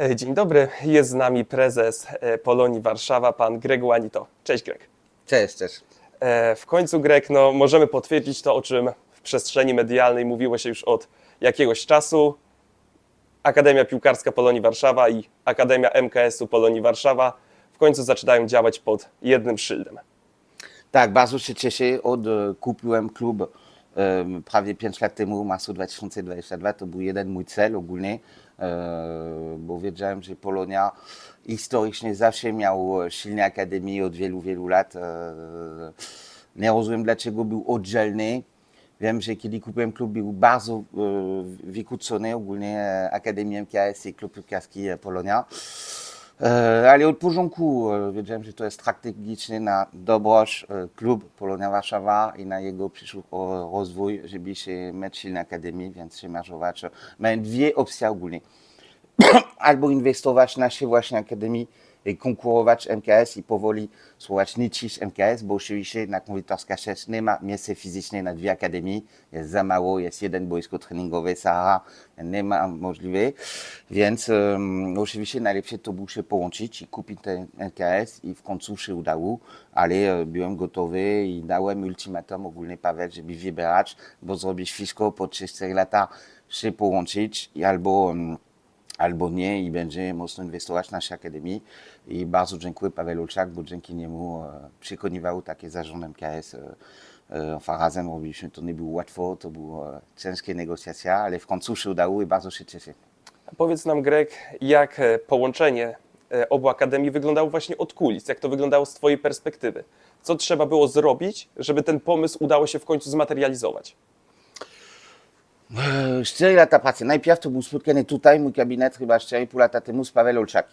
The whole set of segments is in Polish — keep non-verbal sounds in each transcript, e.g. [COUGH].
E, Dzień dobry, jest z nami prezes e, Polonii Warszawa, pan Greg Łanito. Cześć Greg. Cześć, cześć. E, W końcu Greg, no, możemy potwierdzić to, o czym w przestrzeni medialnej mówiło się już od jakiegoś czasu. Akademia Piłkarska Polonii Warszawa i Akademia MKS-u Polonii Warszawa w końcu zaczynają działać pod jednym szyldem. Tak, bardzo się cieszę. Od kupiłem klub e, prawie 5 lat temu, marcu 2022. To był jeden mój cel ogólnie, e, bo wiedziałem, że Polonia historycznie zawsze miał silne akademie od wielu, wielu lat. E, nie rozumiem, dlaczego był oddzielny. Wiem, że kiedy kupiłem klub, był bardzo e, wykłócony ogólnie e, Akademia MKS i klub piłkarski e, Polonia. E, Ale od początku e, wiedziałem, że to jest strategiczne na dobroć e, klub Polonia Warszawa i na jego przyszły rozwój, żeby się mieć silne akademii, więc się marzować. Mają dwie opcje ogólnie. [CLEARS THROAT] Albo inwestować w nasze właśnie akademii i konkurować MKS i powoli spróbować niszczyć MKS, bo oczywiście na Konwitorska 6 nie ma miejsca fizyczne na dwie akademii, jest za mało, jest jeden boisko treningowe, Sahara, nie ma możliwe, więc um, oczywiście najlepsze to było się połączyć i kupić ten MKS i w końcu się udało, ale e, byłem gotowy i dałem ultimatum ogólnie Paweł, żeby wybierać, bo zrobić wszystko po 3-4 latach się połączyć albo um, albo nie i będzie mocno inwestować w naszej akademii. I bardzo dziękuję Paweł Olczak, bo dzięki niemu e, przekonywał takie zarząd MKS. E, e, enfin, razem robiliśmy, to nie było łatwo, to była e, ciężkie negocjacje, ale w końcu się udało i bardzo się cieszę. Powiedz nam Greg, jak połączenie obu akademii wyglądało właśnie od kulis, jak to wyglądało z Twojej perspektywy? Co trzeba było zrobić, żeby ten pomysł udało się w końcu zmaterializować? E, Cztery lata pracy. Najpierw to był spotkanie tutaj, mój gabinet chyba 4,5 lata temu z Paweł Olczak,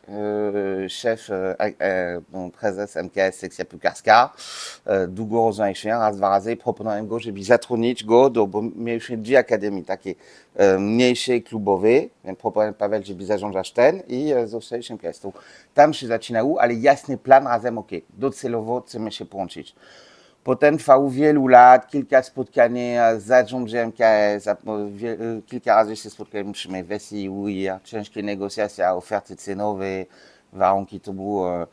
e, szef, e, e, no, prezes MKS sekcja piłkarska. E, Długo rozmawialiśmy, raz, dwa razy. Proponowałem go, żeby zatrudnić go, do, bo mieliśmy dwie akademie takie e, mniejsze, klubowe. Więc proponowałem Paweł, żeby zarządzać ten i zostaliśmy MKS. Tam się zaczynało, ale jasny plan razem, ok, docelowo chcemy się połączyć. Potem trwało wielu lat, kilka spotkań z zarządem po wie- kilka razy się spotkaliśmy w SIU i ciężkie negocjacje, oferty cenowe, warunki, to był e,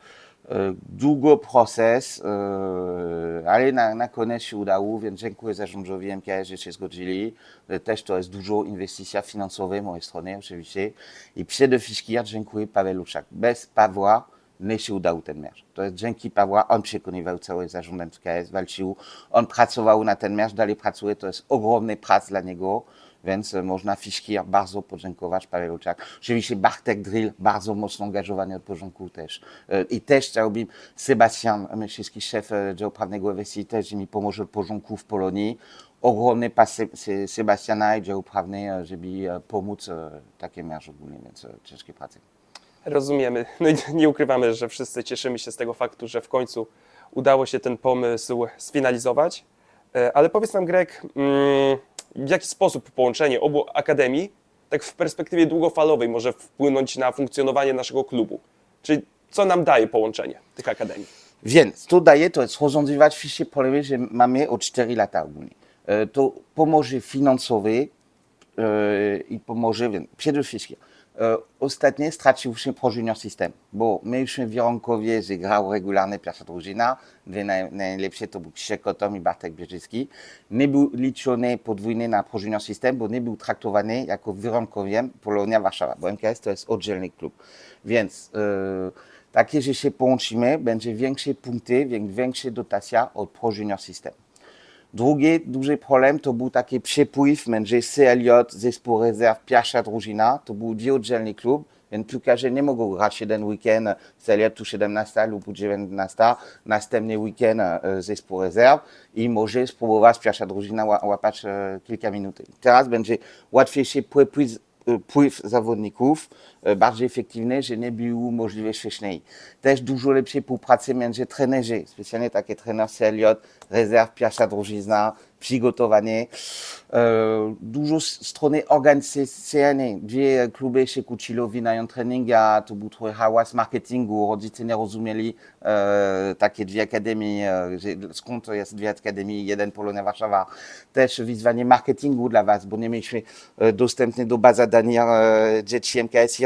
długi proces, e, ale na, na koniec się udało, więc dziękuję zarządowi MKS, że się zgodzili. E, Też to jest dużo inwestycja finansowa mojej strony oczywiście i przede wszystkim dziękuję Paweł Luczak. Bez Pawła nie się udał ten mecz. To jest dzięki Pawła, on przekonywał cały zarząd MKS, walczył, on pracował na ten mecz, dalej pracuje, to jest ogromny prac dla niego, więc e, można Fiszki bardzo podziękować Pawełczak. Oczywiście Bartek Drill, bardzo mocno angażowany od początku też. E, I też chciałbym, Sebastian Myszyński, szef e, działu prawnego WSI, też mi pomoże od początku w Polonii. Ogromny pas Se- Se- Sebastiana i działu prawny, e, żeby pomóc e, takie mecz ogólnie, więc ciężkie pracy. Rozumiemy. No i nie ukrywamy, że wszyscy cieszymy się z tego faktu, że w końcu udało się ten pomysł sfinalizować. E, Ale powiedz nam, Greg, mm, w jaki sposób połączenie obu akademii, tak w perspektywie długofalowej, może wpłynąć na funkcjonowanie naszego klubu? Czyli co nam daje połączenie tych akademii? Więc to daje, to jest rozwiązywać wszystkie problemy, że mamy od 4 lata ogólnie. E, To pomoże finansowo e, i pomoże, więc przede wszystkim. E, Ostatnio stracił się prożenior system, bo w Wironkowie, że grał regularnie pierwsza drużyna, dwie naj, najlepsze to był Krzysiek Kotom i Bartek Bieżycki. Nie był liczony podwójny na prożenior system, bo nie był traktowany jako Wironkowiem Polonia Warszawa, bo MKS to jest oddzielny klub. Więc e, takie, że się połączymy, będzie większe punkty, wię- większa dotacja od Pro Junior System. Drugi duży problem to był taki przepływ między CLJ, zespół rezerw, pierwsza drużyna, to był oddzielny klub, więc piłkarze nie mogą grać jeden weekend CLJ tu 17 lub 19, następny weekend e, zespół rezerw i może spróbować pierwsza drużyna ła- łapać e, kilka minut. Teraz będzie łatwiejszy przepływ wpływ zawodników e, bardziej efektywny, że nie było możliwe wcześniej. Też dużo lepszej współpracy między trenerzy, specjalnie takie trener CLJ, rezerw, pierwsza drużyna, przygotowanie. E, dużo strony organizacyjnej. Dwie kluby się kłóciły, winają treninga, to był trochę hałas marketingu, rodzice nie rozumieli e, takie dwie akademie, e, skąd to jest dwie akademie, jeden Polonia Warszawa. Też wyzwanie marketingu dla was, bo nie mieliśmy e, dostępny do bazy danych e, dzieci MKS i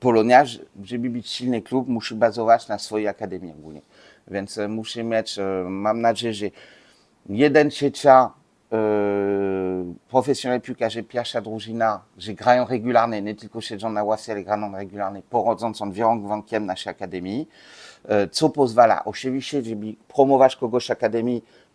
Polonia, żeby być silny klub, musi bazować na swojej akademii ogólnie. Więc e, musi mieć, e, mam nadzieję, że jeden trzecia e, profesjonalni piłkarze, pierwsza drużyna, że grają regularnie, nie tylko siedzą na ławce, ale grają regularnie, porodzącą warunkiem naszej akademii, e, co pozwala oczywiście, żeby promować kogoś akademii,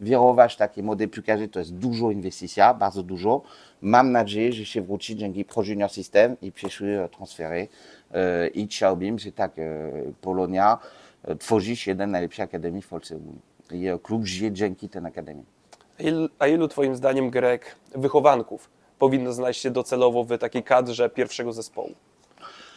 wierować takie młode piłkarze to jest dużo inwestycja, bardzo dużo. Mam nadzieję, że się wróci dzięki Pro Junior System i przyszłe transfery. E, I chciałbym, że tak e, Polonia e, tworzyć jeden najlepszy akademii w Polsce. I klub żyje dzięki tej akademii. A ilu Twoim zdaniem, Grek, wychowanków powinno znaleźć się docelowo w takiej kadrze pierwszego zespołu?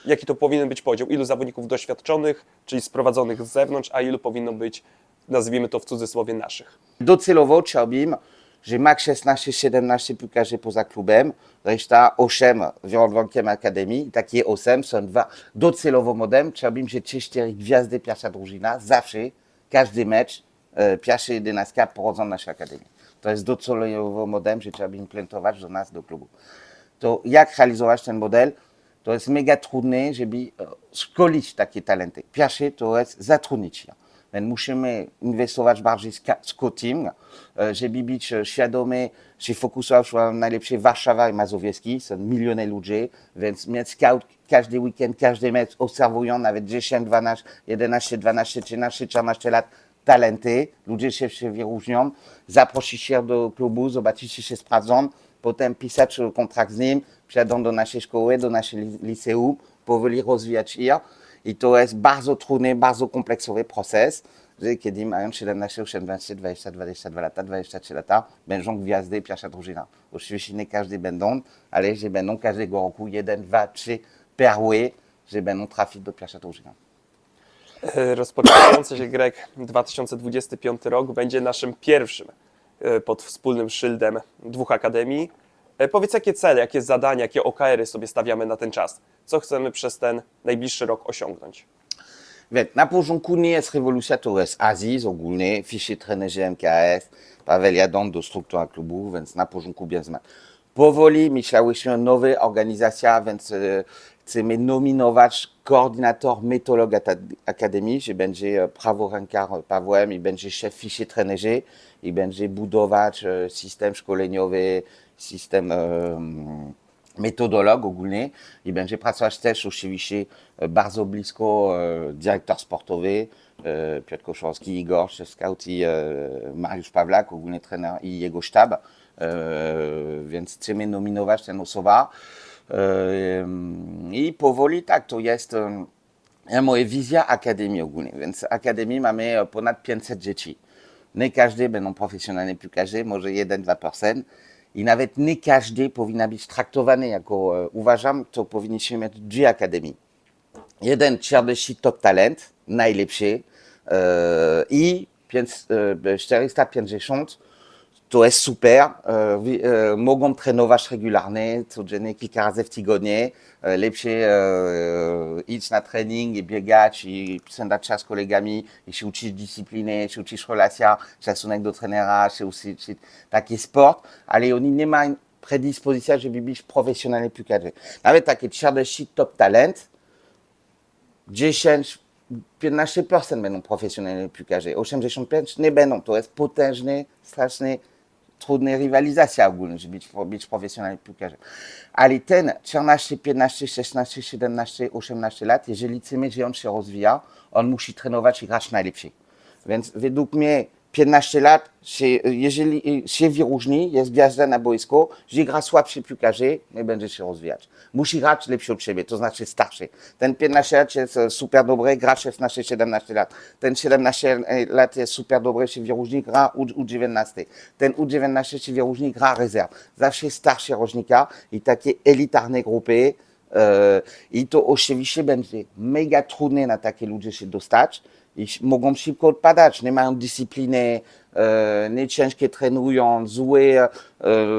Jaki to powinien być podział? Ilu zawodników doświadczonych, czyli sprowadzonych z zewnątrz, a ilu powinno być, nazwijmy to w cudzysłowie, naszych? Docelowo chciałbym, że ma 16-17 piłkarzy poza klubem, reszta 8 warunkiem akademii. Takie 8 są dwa. Docelowo modem chciałbym, że 3-4 gwiazdy pierwsza drużyna, zawsze, każdy mecz, e, pierwsza jedenastka pochodzą naszej akademii. To jest docelowo modem, że trzeba implementować do nas, do klubu. To jak realizować ten model? To jest mega trudne, żeby e, szkolić takie talenty. Pierwsze to jest zatrudnić. Więc musimy inwestować bardziej ska- scouting, e, żeby być e, świadomy, się fokusować na najlepsze Warszawa i Mazowiecki, są miliony ludzi, więc mieć scout każdy weekend, każdy mecz, obserwują nawet 10, 12, 11, 12, 13, 14 lat talenty, ludzie się, się wyróżnią, zaprosić się do klubu, zobaczyć, czy się sprawdzą, potem pisać kontrakt z nim, przyjadą do naszej szkoły, do naszego li- liceum, powoli rozwijać. To jest bardzo trudny, bardzo kompleksowy proces, że kiedy mają 17, 18, 20, 22 lata, 23 lata, będą gwiazdy pierwsza drużyna. Oczywiście nie każdy będą, ale że będą każdego roku jeden, dwa, trzy perły, że będą trafić do pierwsza drużyna. E, Rozpoczynający się Grek 2025 rok będzie naszym pierwszym e, pod wspólnym szyldem dwóch akademii. E, Powiedz, jakie cele, jakie zadania, jakie OKR-y sobie stawiamy na ten czas? Co chcemy przez ten najbliższy rok osiągnąć? Więc na porządku nie jest rewolucja, to jest Aziz ogólnie, fiszy trenerzy MKS, Paweł Jadon do struktura klubu, więc na porządku bierzemy. Powoli myślałyśmy nowe organizacja, więc e, chcemy nominować koordynator metodolog ata- akademii, że będzie e, praworęka Pawłem i będzie szef fiszy trenerzy i będzie budować e, system szkoleniowy, system em, metodolog ogólnie i będzie pracować też oczywiście e, bardzo blisko e, dyrektor sportowy e, Piotr Koszorski, Igor, szef scout i e, Mariusz Pawlak, ogólnie trener i jego sztab, e, więc chcemy nominować tę osobę e, i powoli tak, to jest moja wizja Akademii ogólnie, więc w Akademii mamy ponad 500 dzieci. Nie każdy będą profesjonalni piłkarze, może 1-2%. I nawet nie każdy powinien być traktowany jako, e, uważam, to powinniśmy mieć dwie akademii. Jeden 40 top talent, najlepszy e, i pięć- e, 450 to super. E, wi- e, mogą trenować regularnie, codziennie, kilka razy w tygodniu. E, lepsze e, iść na trening i biegać i spędzać czas z kolegami i się uczyć dyscypliny, się uczyć relacja, szacunek do trenera, się uczyć taki sport, ale oni nie mają żeby być profesjonalni piłkarze. Nawet takie 40 top talent, 10, 15% będą profesjonalni piłkarze, 85% nie będą. To jest trudna rywalizacja ogólnie, żeby być, być profesjonalnym piłkarzem. Ale ten 14, 15, 16, 17, 18 lat, jeżeli chcemy, że on się rozwija, on musi trenować i grać najlepiej. Więc według mnie 15 lat, jeżeli się wyróżni, jest gwiazda na boisku, że gra słabszy piłkarze, nie będzie się rozwijać. Musi grać lepszy od siebie, to znaczy starszy. Ten 15 lat jest super dobry, gra 16-17 lat. Ten 17 lat jest super dobry, się wyróżni, gra u, U19. Ten U19 się wyróżni, gra rezerw. Zawsze starsze rocznika i takie elitarne grupy, E, I to oczywiście będzie mega trudne na takie ludzie się dostać i ś- mogą szybko odpadać, nie mają dyscypliny, e, nie ciężkie trenują, złe, e,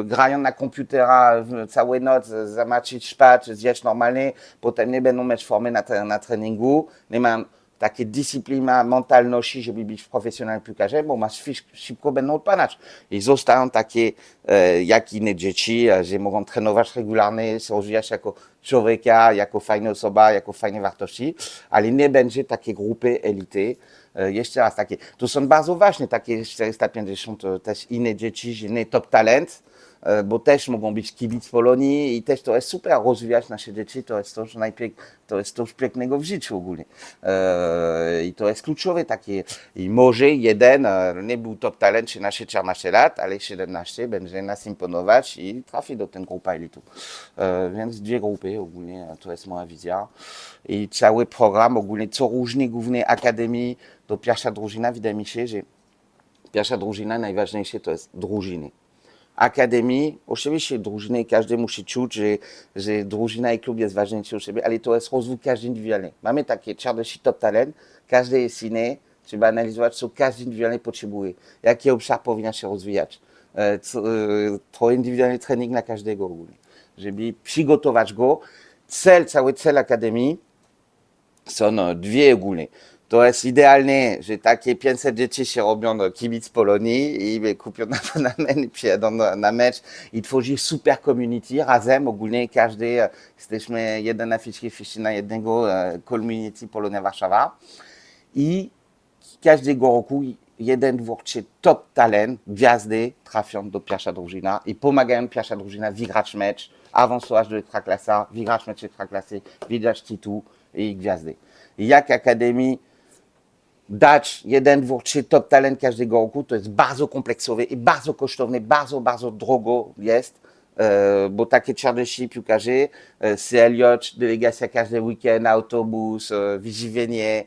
grają na komputera całą noc, zamaczyć spać, zjeść normalnie, potem nie będą mieć formy na, tre- na treningu, nie mają takie dyscyplina mentalności, żeby być profesjonalnym piłkarzem, bo masz szybko będą odpadać. I zostają takie, e, jak inne dzieci, e, że mogą trenować regularnie, się rozwijać jako człowieka, jako fajna osoba, jako fajne wartości, ale nie będzie takiej grupy elity. E, Jeszcze raz takie, to są bardzo ważne, takie 450 to też inne dzieci, nie top talent, bo też mogą być kibic Polonii i też to jest super rozwijać nasze dzieci, to jest coś, najpiek, to jest coś pięknego w życiu ogólnie. E, I to jest kluczowe takie. I może jeden e, nie był top talent 13-14 lat, ale 17 będzie nas imponować i trafi do ten grupa elitu. E, Więc dwie grupy ogólnie, to jest moja wizja. I cały program ogólnie, co różni głównie akademii do pierwsza drużyna, wydaje mi się, że pierwsza drużyna najważniejsze to jest drużyny. Akademii, oczywiście drużyny, każdy musi czuć, że, że drużyna i klub jest ważniejszy od siebie, ale to jest rozwój każdy indywidualny. Mamy takie 40 top talent, każdy jest inny, trzeba analizować, co każdy indywidualnie potrzebuje, jaki obszar powinien się rozwijać. E, co, e, To indywidualny trening na każdego ogólnie, żeby przygotować go. Cel, cały cel Akademii są no, dwie ogólnie. To jest idealnie, że takie 500 dzieci się robią no, kibic Polonii i kupią abonament [LAUGHS] i przyjadą na, na mecz i tworzy super community razem, ogólnie każdy, e, jesteśmy jeden na ficzki, wszyscy na jednego e, community Polonia Warszawa i każdego roku jeden, dwóch, top talent, gwiazdy trafią do pierwsza drużyna i pomagają pierwsza drużyna wygrać mecz, awansować do Ekstraklasa, wygrać mecz Ekstraklasy, wygrać tytuł i gwiazdy. Jak Akademii dać jeden, dwóch, trzy top talent każdego roku, to jest bardzo kompleksowe i bardzo kosztowne, bardzo, bardzo drogo jest, e, bo takie 40 piłkarzy, e, CLJ, delegacja każdy weekend, autobus, e, wyżywienie,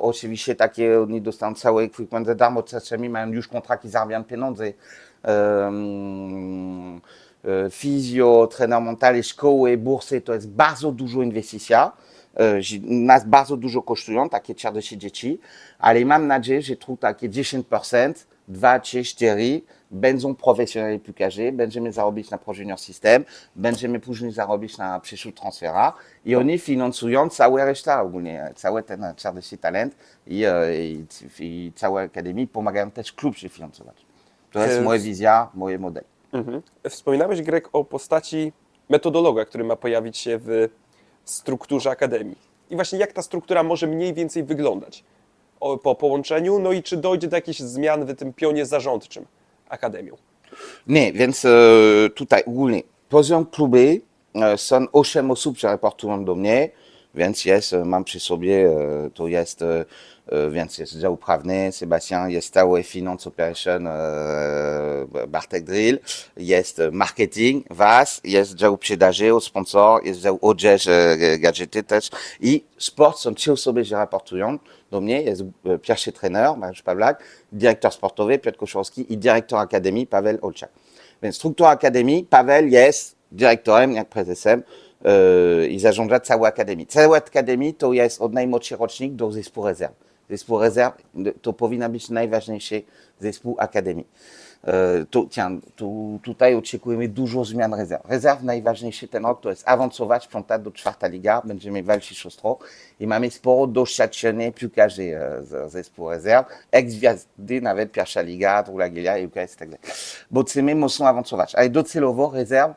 oczywiście takie, oni dostają cały equipment za darmo, czasami mają już kontrakty, zarabiają pieniądze. Fizjo, trener mentalny, szkoły, bursy, to jest bardzo dużo inwestycja. E, Nas bardzo dużo kosztują takie 40 dzieci, ale mam nadzieję, że tu takie 10%, 2, 3, 4 będą profesjonalni piłkarze, będziemy zarobić na Pro Junior System, będziemy później zarobić na przyszły transfera i oni finansują całe reszta ogólnie, cały ten 40 talent i, e, i, i całe akademii pomagają też klub się finansować. To jest E, moja wizja, moje model. Mhm. Wspominałeś, Greg, o postaci metodologa, który ma pojawić się w strukturze Akademii. I właśnie jak ta struktura może mniej więcej wyglądać po połączeniu, no i czy dojdzie do jakichś zmian w tym pionie zarządczym Akademią. Nie, więc e, tutaj ogólnie poziom kluby e, są 8 osób, które raportują do mnie, więc jest, e, mam przy sobie, e, to jest, e, więc jest dział prawny, Sebastian, jest stały finance operation, Bartek Drill, jest marketing, Was, jest dział sprzedaży, sponsor, jest dział odzież, gadżety też i sport są trzy osoby, które raportują do mnie, jest pierwszy trener, Mariusz Pawlak, dyrektor sportowy, Piotr Koszowski i dyrektor akademii, Paweł Olczak. Więc struktura akademii, Paweł jest dyrektorem, jak prezesem i zarządza całą akademię. Cała akademii to jest od najmłodszych rocznik do zespołu rezerw. Zespół rezerw to powinna być najważniejszy zespół akademii. Yy, tu, tiens, tu, tutaj oczekujemy dużo zmian rezerw. Rezerw najważniejszy ten rok to jest awansować piąta do czwarta liga, będziemy walczyć ostro i mamy sporo doświadczenie piłkarzy e, z zespołu rezerw, ex-gwiazdy, nawet pierwsza liga, druga liga i tak dalej. Bo chcemy mocno awansować. Ale docelowo rezerw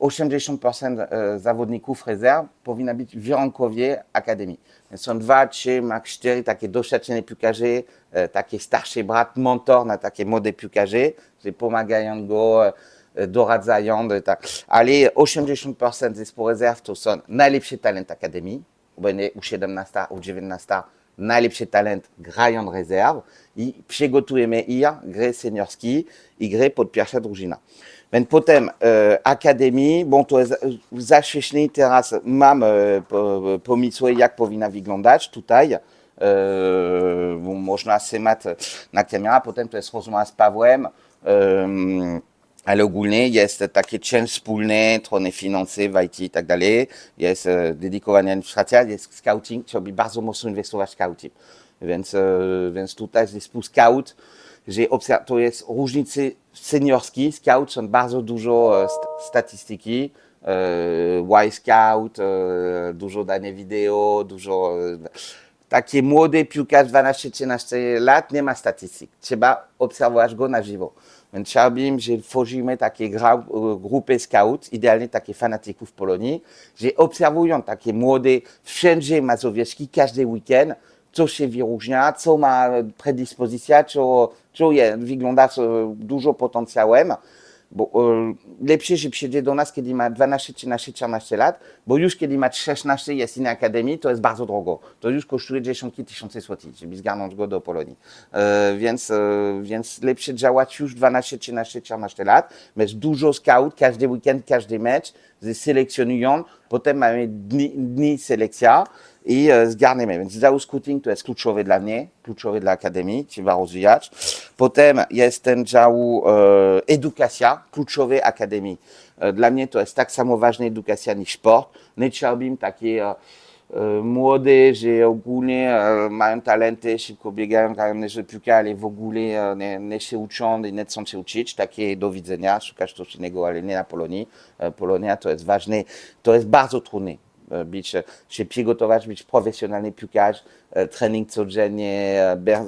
80% e, zawodników rezerw powinna być w Jankowie Akademii. Są dwa, trzy, max cztery takie doświadczone piłkarze, taki starszy brat, mentor na takie młode piłkarze, że pomagają go, e, doradzają, e, tak. ale 80% zespołu rezerw to są najlepszy talent Akademii, będzie U17, U19, najlepszy talent grają rezerw i przygotujemy ich gry seniorski i gry pod pierwsza drużyna. Więc potem e, Akademii, bon to teraz mam e, po- pomysły, jak powinna wyglądać tutaj. E, bo można semać na kamerę, potem to jest rozmowa z Pawłem. Ale ogólnie jest takie część wspólne, trochę finanse w IT i tak dalej. Jest e, dedykowana administracja, jest scouting, bardzo mocno inwestować w scouting. Więc, e, więc tutaj zespół scout, to jest różnice seniorski, scout są bardzo dużo e, st- statystyki, e, Y-Scout, e, dużo danych wideo, dużo... Takie młody piłkarz 12-13 lat nie ma statystyk. Trzeba obserwować go na żywo. Więc chciałbym, że tworzymy takie grupy scout, idealnie takie fanatyków Polonii, że obserwują takie młode, wszędzie mazowiecki, każdy weekend, co się wyróżnia, co ma predyspozycja, co, co je, wygląda z dużo potencjałem. Bo e, lepsze, że przyjdzie do nas, kiedy ma 12, 13, 14 lat, bo już kiedy ma 16, jest innej akademii, to jest bardzo drogo. To już kosztuje dziesiątki tysięcy złotych, żeby zgarnąć go do Polonii. E, więc, e, więc lepsze działać już 12, 13, 14 lat. Jest dużo scout, każdy weekend, każdy mecz, selekcjonują, potem mamy dni, dni selekcja i e, zgarniemy. Więc dział scouting to jest kluczowe dla mnie, kluczowe dla Akademii, trzeba rozwijać. Potem jest ten dział e, edukacja, kluczowe Akademii. E, dla mnie to jest tak samo ważna edukacja niż sport. Nie chciałbym takie e, e, młode, że ogólnie mają talenty, szybko biegają, grają nieźle piłkę, ale w ogóle nie, nie się uczą nie chcą się uczyć. Takie do widzenia, szukasz coś innego, ale nie na Polonii. Polonia to jest ważne, to jest bardzo trudne e, być, e, się przygotować, być profesjonalny piłkarz, e, trening codziennie,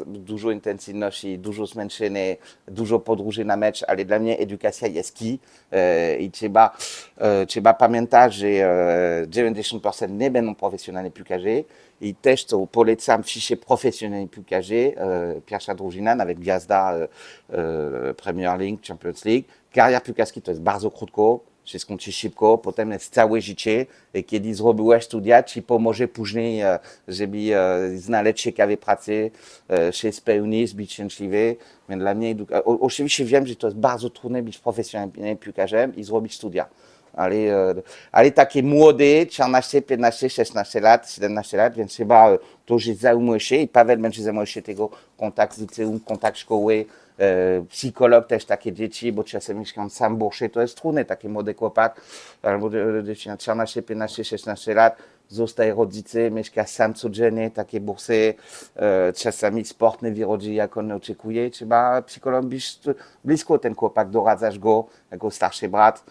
dużo intensywności, dużo zmęczenia, dużo podróży na mecz, ale dla mnie edukacja jest e, i trzeba, trzeba pamiętać, że e, 90% nie będą profesjonalni piłkarze i też co polecam wszyscy profesjonalni piłkarze, pierwsza drużyna, nawet gwiazda Premier League, Champions League. Kariera piłkarska to jest bardzo krótko, się skończy szybko, potem jest całe życie. Kiedy zrobiłeś studia, ci pomoże później, żeby znaleźć ciekawe pracy, e, się spełnić, być szczęśliwy. Więc dla mnie, oczywiście wiem, że to jest bardzo trudne być profesjonalnym piłkarzem i zrobić studia. Ale, ale takie młode, 14, 15, 16 lat, 17 lat, więc chyba to, że zajmuje się i Paweł będzie zajmował się tego kontakt z liceum, kontakt szkoły, psycholog też takie dzieci, bo czasem mieszkam sam w Borsze, to jest trudne, taki młody chłopak, albo e, dziewczyna 14, 15, 16 lat, zostaje rodzice, mieszka sam codziennie, takie bursy, e, czasami sport nie wyrodzi, jak on oczekuje, trzeba psycholog być blisko ten chłopak, doradzasz go jako starszy brat.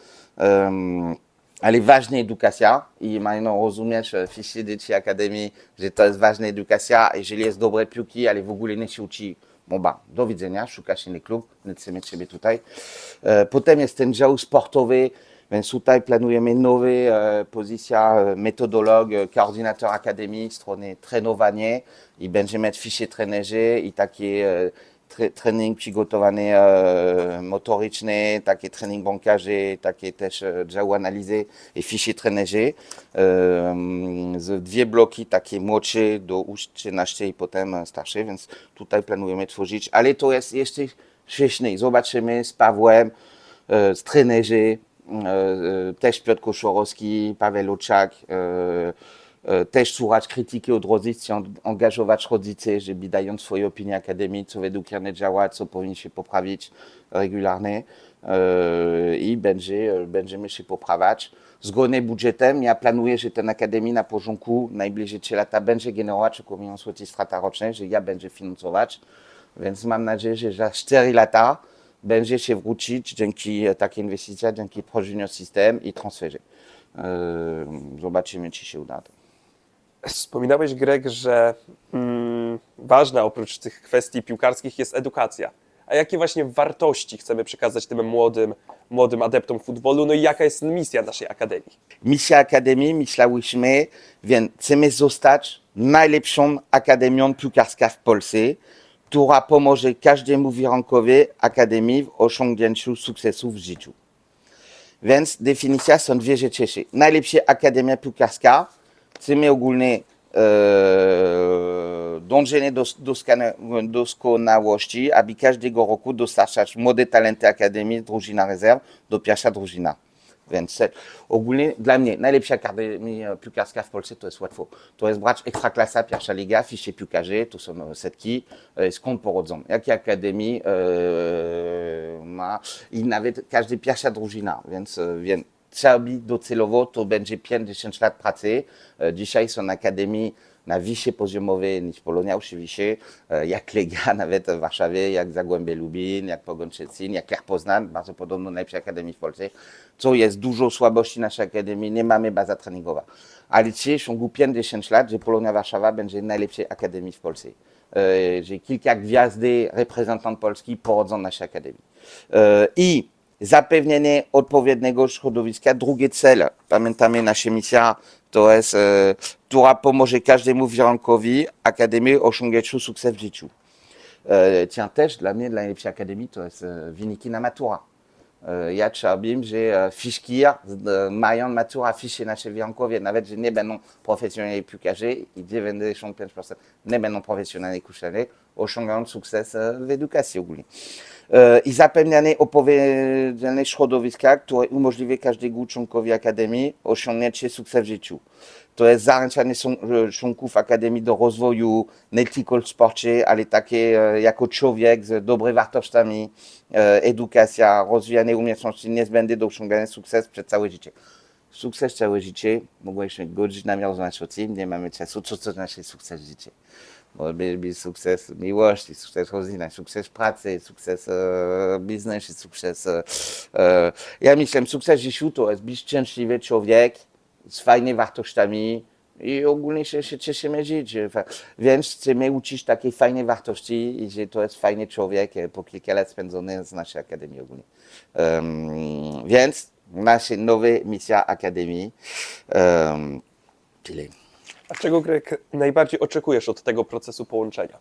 Ale ważna edukacja i mają rozumieć e, wszyscy dzieci akademii, że to jest ważna edukacja, jeżeli jest dobre piłki, ale w ogóle nie się uczy. Bon ba, do widzenia, szukasz inny klub, chcemy Ciebie tutaj. E, potem jest ten dział sportowy, więc tutaj planujemy nowe e, pozycja e, metodolog, koordynator akademii, strony trenowanie i będziemy mieć wszyscy trenerzy i takie tre, trening przygotowany e, motoryczny, takie trening bąkarzy, takie też e, dział analizy i wszyscy trenerzy. E, dwie bloki, takie młodsze do U13 i potem starsze, więc tutaj planujemy tworzyć, ale to jest jeszcze wcześniej. Zobaczymy z Pawłem, e, z trenerzy, też Piotr Koszorowski, Paweł Oczak, też słuchać krytyki od rodziców, an- angażować rodziców, żeby dają swoje opinie akademii, co według mnie nie działa, co powinien się poprawić regularnie e, i będzie, e, będziemy się poprawiać. Zgodnie z budżetem, ja planuję, że ten akademii na porządku najbliżej 3 lata będzie generować około milion złotych strata rocznie, że ja będę finansować, więc mam nadzieję, że za 4 lata będzie się wrócić dzięki e, takiej inwestycji, dzięki Pro Junior System i transferze. E, Zobaczymy, czy się uda. Wspominałeś, Greg, że mm, ważna oprócz tych kwestii piłkarskich jest edukacja. A jakie właśnie wartości chcemy przekazać tym młodym młodym adeptom futbolu. No i jaka jest misja naszej akademii? Misja Akademii, myślałyśmy, więc chcemy zostać najlepszą akademią piłkarska w Polsce, która pomoże każdemu wirankowi Akademii w osiągnięciu sukcesów w życiu. Więc definicja są dwie rzeczy. Najlepsza akademia piłkarska, chcemy ogólnie dążenie do doskonałości, aby każdego roku dostarczać młode talenty Akademii, drużyna rezerw do pierwsza drużyna. Więc e, ogólnie dla mnie najlepsza akademia piłkarska w Polsce to jest łatwo. To jest brać Ekstraklasa, pierwsza liga, fiście piłkarzy, to są setki, e, skąd pochodzą, jakie akademii e, ma? I nawet każdy pierwsza drużyna, więc, e, by docelowo, to będzie 50 lat pracy. E, Dzisiaj są akademii na wyższej poziomowej niż Polonia oczywiście, e, jak Legia [LAUGHS] nawet w Warszawie, jak Zagłębie Lubin, jak Pogoń Szczecin, jak Lech Poznań, bardzo podobno najlepsza akademii w Polsce, co jest dużo słabości naszej akademii, nie mamy baza treningowa. Ale dzisiaj w ciągu 50 lat, że Polonia Warszawa będzie najlepszej akademii w Polsce. E, Że kilka gwiazdy, reprezentant Polski pochodzą z naszej akademii. E, I zapewnienie odpowiedniego środowiska. Drugi cel, pamiętamy nasza misja, to jest, e, która pomoże każdemu wirankowi Akademii osiągać sukces w życiu. Tiens, też dla mnie, dla najlepszej akademii, to jest e, wyniki na matura. E, Ja chciałbym, że fiszki mają matura fisze nasze wirankowie, nawet, że nie będą profesjonalni piłkarze i 95% nie będą profesjonalni osiągają sukces w edukacji ogólnie. E, I zapewnianie odpowiedzialne środowiska, które umożliwi każdemu członkowi Akademii osiągnięcie sukces w życiu. To jest zachęcanie e, członków Akademii do rozwoju nie tylko w sporcie, ale takie e, jako człowiek z dobrymi wartościami, edukacja, rozwijanie umiejętności niezbędnych do osiągania sukcesu przez całe życie. Sukces całe życie, mogłyśmy godzinami rozmawiać o tym, nie mamy czasu, co to znaczy sukces. Może być sukces miłości, sukces rodziny, sukces pracy, sukces e, biznesu, sukces... E, e, ja myślę, sukces życiu to jest być szczęśliwy człowiek z fajnymi wartościami i ogólnie się, się cieszymy żyć. Więc chcemy uczyć takiej fajnej wartości i że to jest fajny człowiek e, po kilka lat spędzony z naszej akademii ogólnie. Um, więc nasza nowa misja akademii. Um, tyle. A czego, Greg, najbardziej oczekujesz od tego procesu połączenia?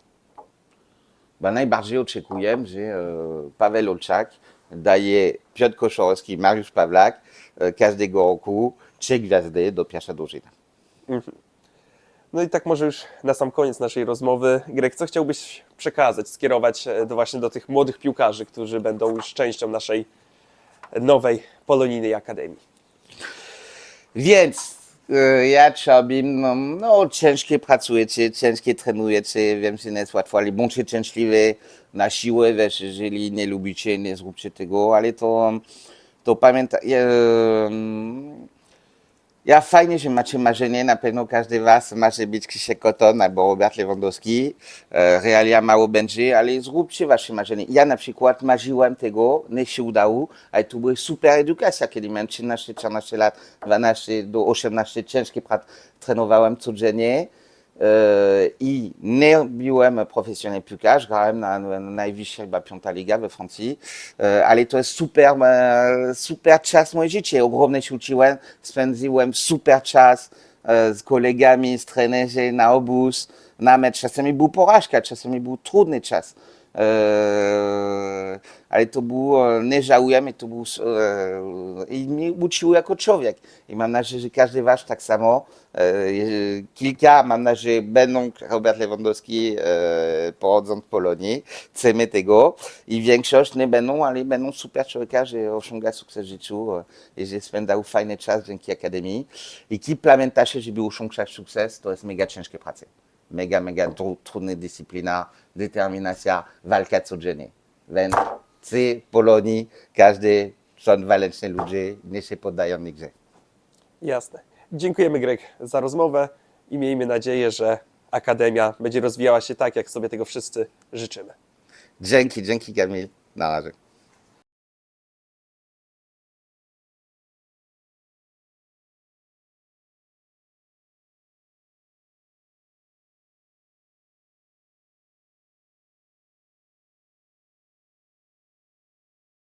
Bo najbardziej oczekuję, że e, Paweł Olczak daje Piotr Koszorowski, Mariusz Pawlak e, każdego roku trzy gwiazdy do pierwsza drużyna. No i tak może już na sam koniec naszej rozmowy, Greg, co chciałbyś przekazać, skierować e, do właśnie do tych młodych piłkarzy, którzy będą już częścią naszej nowej polonijnej akademii? Więc ja chciałbym, no, no ciężkie pracujecie, ciężkie trenujecie, wiem, że nie jest łatwo, ale bądźcie szczęśliwi na siłę, wiesz, jeżeli nie lubicie, nie zróbcie tego, ale to, to pamiętaj, ja fajnie, że macie marzenie, na pewno każdy was marzy być Krzysiek Koton albo Robert Lewandowski, e, realia mało będzie, ale zróbcie wasze marzenie. Ja na przykład marzyłem tego, nie się udało, ale to była super edukacja, kiedy miałem 13, 14 lat, 12 do 18, ciężkie trenowałem codziennie i nie byłem profesjonalny piłkarz, grałem na, na najwyższej chyba piąta liga we Francji, e, ale to jest super, e, super czas moje życie, ogromnie się uczyłem, spędziłem super czas e, z kolegami, z trenerzy na obóz, na mecz, czasami był porażka, czasami był trudny czas. E, ale to było, nie żałujemy, to był, e, i mnie uczył jako człowiek. I mam nadzieję, że każdy wasz tak samo. E, kilka, mam nadzieję, będą Robert Lewandowski pochodzą z Polonii, chcemy tego i większość nie będą, ale będą super człowieka, że osiąga sukces w życiu e, i że spędzał fajny czas dzięki Akademii. I ki pamiętacie, żeby osiągać sukces, to jest mega ciężkie pracy. Mega, mega tru, trudna dyscyplina, determinacja, walka codziennie. Więc w Polonii każdy są waleczni ludzie, nie się poddają nigdzie. Jasne. Dziękujemy, Greg, za rozmowę i miejmy nadzieję, że Akademia będzie rozwijała się tak, jak sobie tego wszyscy życzymy. Dzięki, dzięki Kamil. Na razie.